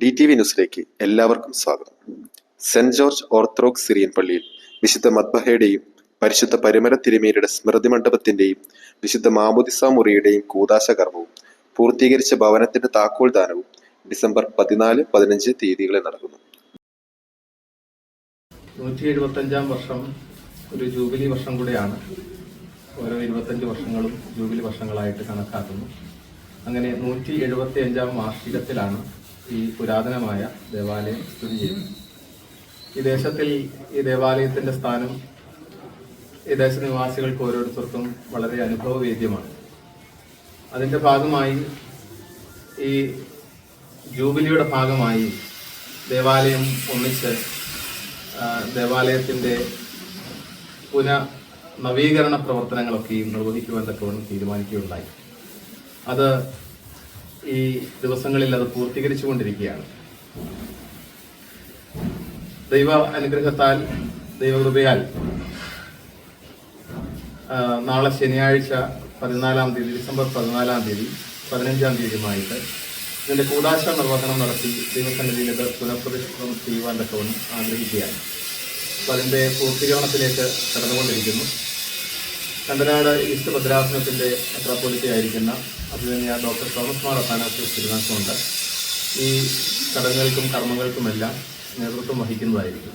D T V ന്യൂസിലേക്ക് എല്ലാവർക്കും സ്വാഗതം. സെന്റ് ജോർജ് ഓർത്തഡോക്സ് സിറിയൻ പള്ളിയിൽ വിശുദ്ധ മദ്ബഹയുടെയും പരിശുദ്ധ പരിമര തിരുമേനിയുടെ സ്മൃതി മണ്ഡപത്തിന്റെയും വിശുദ്ധ മാമുദിസ മുറിയുടെയും കൂതാശ കർമ്മവും പൂർത്തീകരിച്ച ഭവനത്തിന്റെ താക്കോൽ ദാനവും ഡിസംബർ പതിനാല് പതിനഞ്ച് തീയതികളിൽ നടക്കുന്നു. നൂറ്റി എഴുപത്തഞ്ചാം വർഷം ഒരു ജൂബിലി വർഷം കൂടെയാണ്. ഓരോ ഇരുപത്തഞ്ച് വർഷങ്ങളും ജൂബിലി വർഷങ്ങളായിട്ട് കണക്കാക്കുന്നു. അങ്ങനെ നൂറ്റി എഴുപത്തി അഞ്ചാം വാർഷികത്തിലാണ് ഈ പുരാതനമായ ദേവാലയം സ്ഥിതി ചെയ്യുന്നത്. ഈ ദേശത്തിൽ ഈ ദേവാലയത്തിന്റെ സ്ഥാനം ഈ ദേശനിവാസികൾക്ക് ഓരോരുത്തർക്കും വളരെ അനുഭവവേദ്യമാണ്. അതിന്റെ ഭാഗമായി ഈ ജൂബിലിയുടെ ഭാഗമായി ദേവാലയം ഒന്നിച്ച് ദേവാലയത്തിന്റെ പുന നവീകരണ പ്രവർത്തനങ്ങളൊക്കെയും നിർവഹിക്കുവാൻ തക്കവണ്ണം തീരുമാനിക്കുകയുണ്ടായി. അത് ഈ ദിവസങ്ങളിൽ അത് പൂർത്തീകരിച്ചു കൊണ്ടിരിക്കുകയാണ്. ദൈവ അനുഗ്രഹത്താൽ ദൈവകൃപയാൽ നാളെ ശനിയാഴ്ച പതിനാലാം തീയതി ഡിസംബർ പതിനാലാം തീയതി പതിനഞ്ചാം തീയതിയുമായിട്ട് ഇതിന്റെ കൂടാശ നിർവഹണം നടത്തി ദൈവസന്നിധിയിൽ ഇത് പുനഃപ്രതിഷ്ഠം ചെയ്യുവാൻ തക്കവണ്ണം ആഗ്രഹിക്കുകയാണ്. അപ്പോൾ അതിന്റെ പൂർത്തീകരണത്തിലേക്ക് കടന്നുകൊണ്ടിരിക്കുന്നു. കണ്ടനാട് ഈസ്റ്റ് ഭദ്രാസനത്തിന്റെ മെത്രാപ്പൊലിറ്റി ആയിരിക്കുന്ന അഭിമന്യ ഡോക്ടർ തോമസ് മാർ അത്താനാസ് തിരുനാശമുണ്ട് ഈ ചടങ്ങുകൾക്കും കർമ്മങ്ങൾക്കുമെല്ലാം നേതൃത്വം വഹിക്കുന്നതായിരിക്കും.